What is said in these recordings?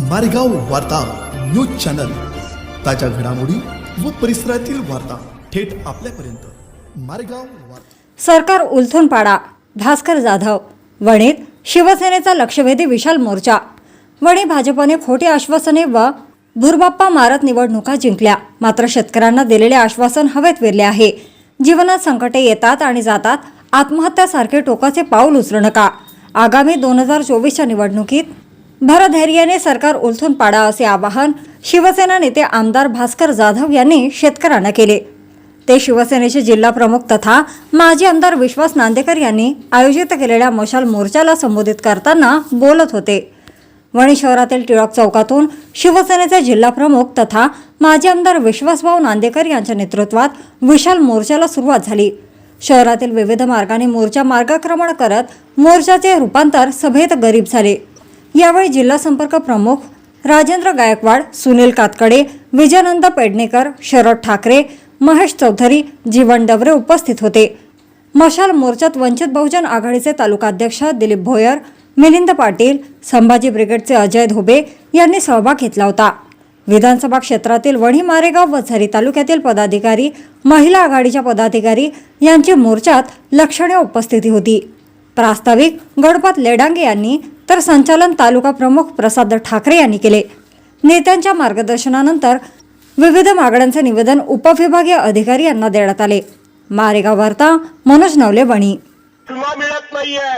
मारेगाव वार्ता news channel. ताज्या घडामोडी व परिसरातील वार्ता थेट आपल्यापर्यंत. मारेगाव वार्ता. सरकार उलथून पाडा भास्कर जाधव. वणीत शिवसेनेचा लक्षवेधी विशाल मोर्चा. वणी भाजपने खोटी आश्वासने व भुरबाप्पा मारत निवडणुका जिंकल्या. मात्र शेतकऱ्यांना दिलेले आश्वासन हवेत विरले आहे. जीवनात संकटे येतात आणि जातात. आत्महत्यासारखे टोकाचे पाऊल उचलू नका. आगामी दोन हजार चोवीसच्या निवडणुकीत भरधैर्याने सरकार उलथून पाडा असे आवाहन शिवसेना नेते आमदार भास्कर जाधव यांनी शेतकऱ्यांना केले. ते शिवसेनेचे जिल्हा प्रमुख तथा माजी आमदार विश्वास नांदेकर यांनी आयोजित केलेल्या मशाल मोर्चाला संबोधित करताना बोलत होते. वणी शहरातील टिळक चौकातून शिवसेनेचे जिल्हा प्रमुख तथा माजी आमदार विश्वासभाऊ नांदेकर यांच्या नेतृत्वात विशाल मोर्चाला सुरुवात झाली. शहरातील विविध मार्गाने मोर्चा मार्गक्रमण करत मोर्चाचे रूपांतर सभेत गरीब झाले. यावेळी जिल्हा संपर्क प्रमुख राजेंद्र गायकवाड सुनील कातकडे विजयानंद पेडणेकर शरद ठाकरे महेश चौधरी जीवन डवरे उपस्थित होते. मशाल मोर्चात वंचित बहुजन आघाडीचे तालुकाध्यक्ष दिलीप भोयर मिलिंद पाटील संभाजी ब्रिगेडचे अजय धोबे यांनी सहभाग घेतला होता. विधानसभा क्षेत्रातील वणी मारेगाव व झरी तालुक्यातील पदाधिकारी महिला आघाडीच्या पदाधिकारी यांची मोर्चात लक्षणीय उपस्थिती होती. प्रास्ताविक गणपत लेडांगे यांनी तर संचालन तालुका प्रमुख प्रसाद ठाकरे यांनी केले. नेत्यांच्या मार्गदर्शनानंतर विविध मागण्यांचे निवेदन उपविभागीय अधिकारी यांना देण्यात आले. मारेगाव वार्ता मनोज नवले बणी विमा मिळत नाहीये.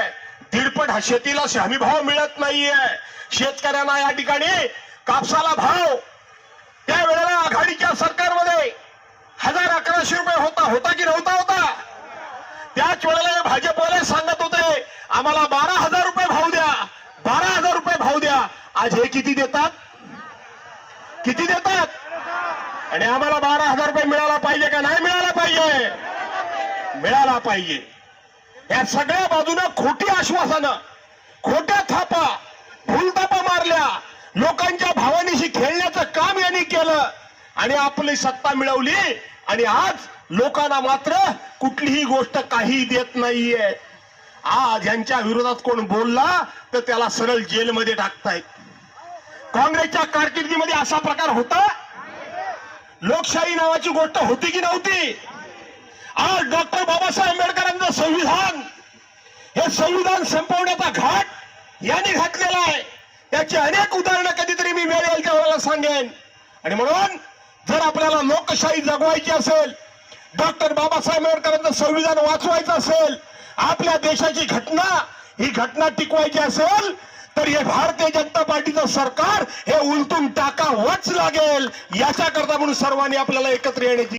दीडपट हा शेतीला हमी भाव मिळत नाहीये. शेतकऱ्यांना या ठिकाणी कापसाला भाव. त्यावेळेला आघाडीच्या सरकारमध्ये हजार अकराशे रुपये होता. होता की नव्हता होता? त्याच वेळेला भाजपवाले सांगत होते आम्हाला बारा हजार रुपये भाव द्या बारा हजार रुपये भाव द्या आज हे किती देतात? किती देतात? आणि आम्हाला बारा हजार रुपये मिळाला पाहिजे का नाही मिळाला पाहिजे? मिळाला पाहिजे. या सगळ्या बाजूनं खोटी आश्वासनं खोट्या थापा भूलतापा मारल्या लोकांच्या भावनेशी खेळण्याचं काम यांनी केलं आणि आपली सत्ता मिळवली आणि आज लोकांना मात्र कुठलीही गोष्ट काही देत नाहीये. आज यांच्या विरोधात कोण बोलला तर त्याला सरळ जेलमध्ये टाकतायत. काँग्रेसच्या कारकिर्दीमध्ये असा प्रकार होता? लोकशाही नावाची गोष्ट होती की नव्हती? आज डॉक्टर बाबासाहेब आंबेडकरांचं संविधान हे संविधान संपवण्याचा घाट यांनी घातलेला आहे. याची अनेक उदाहरणं कधीतरी मी वेळ येईल त्यावेळेला सांगेन. आणि म्हणून जर आपल्याला लोकशाही जगवायची असेल डॉक्टर बाबासाहेब आंबेडकरांचं संविधान वाचवायचं असेल आपल्या देशाची घटना ही घटना टिकवायची असेल तर हे भारतीय जनता पार्टीचं सरकार हे उलटून टाकावंच लागेल. याच्याकरता म्हणून सर्वांनी आपल्याला एकत्र येण्याची